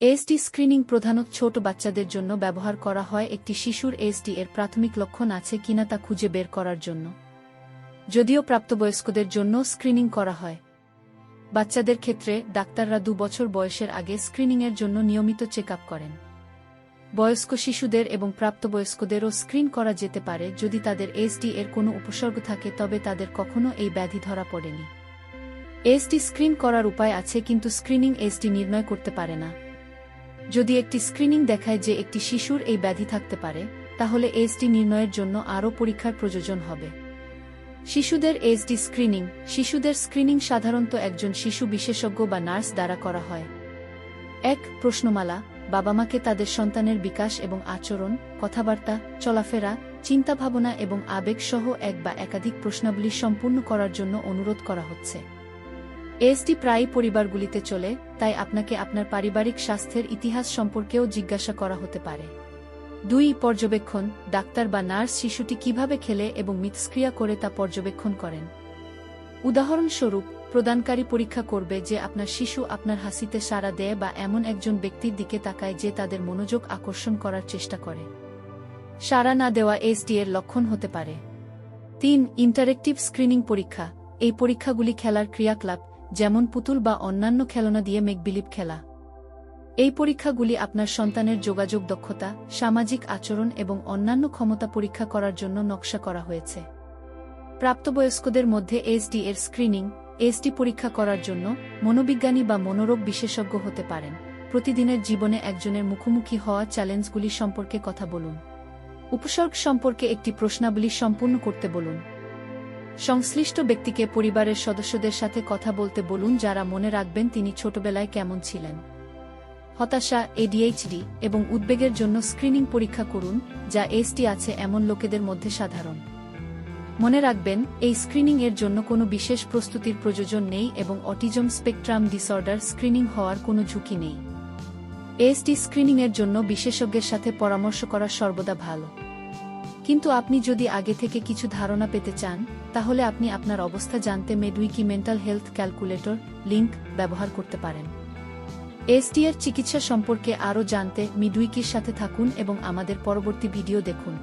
ASD screening প্রধানত ছোট বাচ্চাদের জন্য ব্যবহার করা হয় একটি শিশুর এএসডি এর প্রাথমিক লক্ষণ আছে কিনা তা খুঁজে বের করার জন্য। যদিও প্রাপ্তবয়স্কদের জন্য স্ক্রিনিং করা হয়। বাচ্চাদের ক্ষেত্রে ডাক্তাররা দু বছর বয়সের আগে স্ক্রিনিংয়ের জন্য নিয়মিত চেক করেন। বয়স্ক শিশুদের এবং প্রাপ্তবয়স্কদেরও স্ক্রিন করা যেতে পারে যদি তাদের এসডি এর কোনো উপসর্গ থাকে তবে তাদের কখনও এই ব্যাধি ধরা পড়েনি। এসডি স্ক্রিন করার উপায় আছে কিন্তু স্ক্রিনিং এসডি নির্ণয় করতে পারে না। যদি একটি স্ক্রিনিং দেখায় যে একটি শিশুর এই ব্যাধি থাকতে পারে, তাহলে এসডি নির্ণয়ের জন্য আরও পরীক্ষার প্রয়োজন হবে। শিশুদের এসডি স্ক্রিনিং শিশুদের স্ক্রিনিং সাধারণত একজন শিশু বিশেষজ্ঞ বা নার্স দ্বারা করা হয়। এক, প্রশ্নমালা বাবা মাকে তাদের সন্তানের বিকাশ এবং আচরণ, কথাবার্তা, চলাফেরা, চিন্তাভাবনা এবং আবেগসহ এক বা একাধিক প্রশ্নাবলী সম্পূর্ণ করার জন্য অনুরোধ করা হচ্ছে। এসডি প্রায় পরিবারগুলিতে চলে, তাই আপনাকে আপনার পারিবারিক স্বাস্থ্যের ইতিহাস সম্পর্কেও জিজ্ঞাসা করা হতে পারে। দুই, পর্যবেক্ষণ, ডাক্তার বা নার্স শিশুটি কীভাবে খেলে এবং মিথস্ক্রিয়া করে তা পর্যবেক্ষণ করেন। উদাহরণস্বরূপ, প্রদানকারী পরীক্ষা করবে যে আপনার শিশু আপনার হাসিতে সাড়া দেয় বা এমন একজন ব্যক্তির দিকে তাকায় যে তাদের মনোযোগ আকর্ষণ করার চেষ্টা করে। সাড়া না দেওয়া এসডি এর লক্ষণ হতে পারে। তিন, ইন্টারেক্টিভ স্ক্রিনিং পরীক্ষা। এই পরীক্ষাগুলি খেলার ক্রিয়াকলাপ যেমন পুতুল বা অন্যান্য খেলনা দিয়ে মেকবিলিপ খেলা। এই পরীক্ষাগুলি আপনার সন্তানের যোগাযোগ দক্ষতা, সামাজিক আচরণ এবং অন্যান্য ক্ষমতা পরীক্ষা করার জন্য নকশা করা হয়েছে। প্রাপ্তবয়স্কদের মধ্যে এসডি এর স্ক্রিনিং এসডি পরীক্ষা করার জন্য মনোবিজ্ঞানী বা মনোরোগ বিশেষজ্ঞ হতে পারেন। প্রতিদিনের জীবনে একজনের মুখোমুখি হওয়া চ্যালেঞ্জগুলি সম্পর্কে কথা বলুন। উপসর্গ সম্পর্কে একটি প্রশ্নাবলী সম্পূর্ণ করতে বলুন। সংশ্লিষ্ট ব্যক্তিকে পরিবারের সদস্যদের সাথে কথা বলতে বলুন যারা মনে রাখবেন তিনি ছোটবেলায় কেমন ছিলেন। হতাশা এডিএইচডি এবং উদ্বেগের জন্য স্ক্রিনিং পরীক্ষা করুন, যা এসটি আছে এমন লোকেদের মধ্যে সাধারণ। মনে রাখবেন, এই স্ক্রিনিং এর জন্য কোনো বিশেষ প্রস্তুতির প্রয়োজন নেই এবং অটিজম স্পেকট্রাম ডিসঅর্ডার স্ক্রিনিং হওয়ার কোনো ঝুঁকি নেই। এসটি স্ক্রিনিং এর জন্য বিশেষজ্ঞের সাথে পরামর্শ করা সর্বদা ভালো। কিন্তু আপনি যদি আগে থেকে কিছু ধারণা পেতে চান, তাহলে আপনি আপনার অবস্থা জানতে Medwiki mental health calculator link ব্যবহার করতে পারেন। এসটি এর চিকিৎসা সম্পর্কে আরও জানতে মিডুইকির সাথে থাকুন এবং আমাদের পরবর্তী ভিডিও দেখুন।